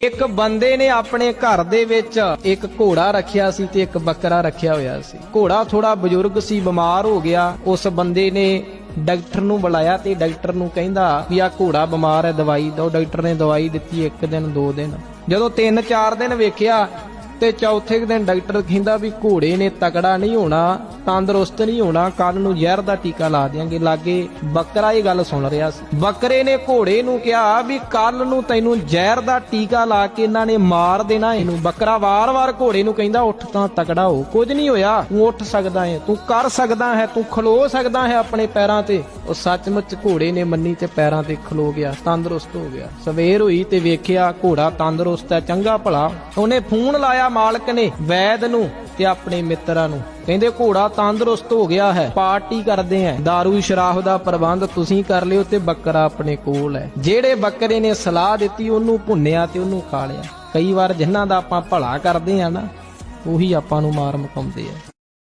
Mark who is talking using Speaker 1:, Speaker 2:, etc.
Speaker 1: ਇੱਕ ਬੰਦੇ ਨੇ ਆਪਣੇ ਘਰ ਦੇ ਵਿੱਚ ਇੱਕ ਘੋੜਾ ਰੱਖਿਆ ਸੀ ਤੇ ਇੱਕ ਬੱਕਰਾ ਰੱਖਿਆ ਹੋਇਆ ਸੀ। ਘੋੜਾ ਥੋੜਾ ਬਜ਼ੁਰਗ ਸੀ, ਬਿਮਾਰ ਹੋ ਗਿਆ। ਉਸ ਬੰਦੇ ਨੇ ਡਾਕਟਰ ਨੂੰ ਬੁਲਾਇਆ ਤੇ ਡਾਕਟਰ ਨੂੰ ਕਹਿੰਦਾ ਵੀ ਆ ਘੋੜਾ ਬਿਮਾਰ ਹੈ, ਦਵਾਈ ਦਿਓ ਡਾਕਟਰ ਨੇ ਦਵਾਈ ਦਿੱਤੀ ਇੱਕ ਦਿਨ, ਦੋ ਦਿਨ। ਜਦੋਂ ਤਿੰਨ ਚਾਰ ਦਿਨ ਵੇਖਿਆ ਤੇ ਚੌਥੇ ਕੁ ਦਿਨ ਡਾਕਟਰ ਕਹਿੰਦਾ ਵੀ ਘੋੜੇ ਨੇ ਤਕੜਾ ਨਹੀਂ ਹੋਣਾ, ਤੰਦਰੁਸਤ ਨਹੀਂ ਹੋਣਾ ਕੱਲ ਨੂੰ ਜ਼ਹਿਰ ਦਾ ਟੀਕਾ ਲਾ ਦਿਆਂਗੇ। ਲਾਗੇ ਬੱਕਰਾ ਇਹ ਗੱਲ ਸੁਣ ਰਿਹਾ ਸੀ। ਬੱਕਰੇ ਨੇ ਘੋੜੇ ਨੂੰ ਕਿਹਾ ਵੀ ਕੱਲ ਨੂੰ ਤੈਨੂੰ ਜ਼ਹਿਰ ਦਾ ਟੀਕਾ ਲਾ ਕੇ ਇਹਨਾਂ ਨੇ ਮਾਰ ਦੇਣਾ ਇਹਨੂੰ। ਬੱਕਰਾ ਵਾਰ-ਵਾਰ ਘੋੜੇ ਨੂੰ ਕਹਿੰਦਾ, ਉੱਠ ਤਾਂ ਤਕੜਾ ਹੋ, ਕੁਝ ਨਹੀਂ ਹੋਇਆ। ਤੂੰ ਉੱਠ ਸਕਦਾ ਹੈ, ਤੂੰ ਕਰ ਸਕਦਾ ਹੈ, ਤੂੰ ਖਲੋ ਸਕਦਾ ਹੈ ਆਪਣੇ ਪੈਰਾਂ ਤੇ। ਉਹ ਸੱਚਮੁੱਚ ਘੋੜੇ ਨੇ ਮੰਨੀ ਤੇ ਪੈਰਾਂ ਤੇ ਖਲੋ ਗਿਆ, ਤੰਦਰੁਸਤ ਹੋ ਗਿਆ। ਸਵੇਰ ਹੋਈ ਤੇ ਵੇਖਿਆ ਘੋੜਾ ਤੰਦਰੁਸਤ ਹੈ, ਚੰਗਾ ਭਲਾ। ਉਹਨੇ ਫੋਨ ਲਾਇਆ ਮਾਲਕ ਨੇ ਵੈਦ ਨੂੰ ਤੇ ਆਪਣੇ ਮਿੱਤਰਾਂ ਨੂੰ। ਕਹਿੰਦੇ, ਘੋੜਾ ਤੰਦਰੁਸਤ ਹੋ ਗਿਆ ਹੈ, ਪਾਰਟੀ ਕਰਦੇ ਆਂ दारू ਸ਼ਰਾਬ ਦਾ ਪ੍ਰਬੰਧ ਤੁਸੀਂ ਕਰ ਲਿਓ ਤੇ ਬੱਕਰਾ ਆਪਣੇ ਕੋਲ ਹੈ। ਜਿਹੜੇ ਬੱਕਰੇ ਨੇ ਸਲਾਹ ਦਿੱਤੀ, ਉਹਨੂੰ ਭੁੰਨਿਆ ਤੇ ਉਹਨੂੰ ਖਾ ਲਿਆ। ਕਈ ਵਾਰ ਜਿਨ੍ਹਾਂ ਦਾ ਆਪਾਂ ਭਲਾ ਕਰਦੇ ਆ ਨਾ, ਉਹੀ ਆਪਾਂ ਨੂੰ ਮਾਰ ਮਕਾਉਂਦੇ ਆ।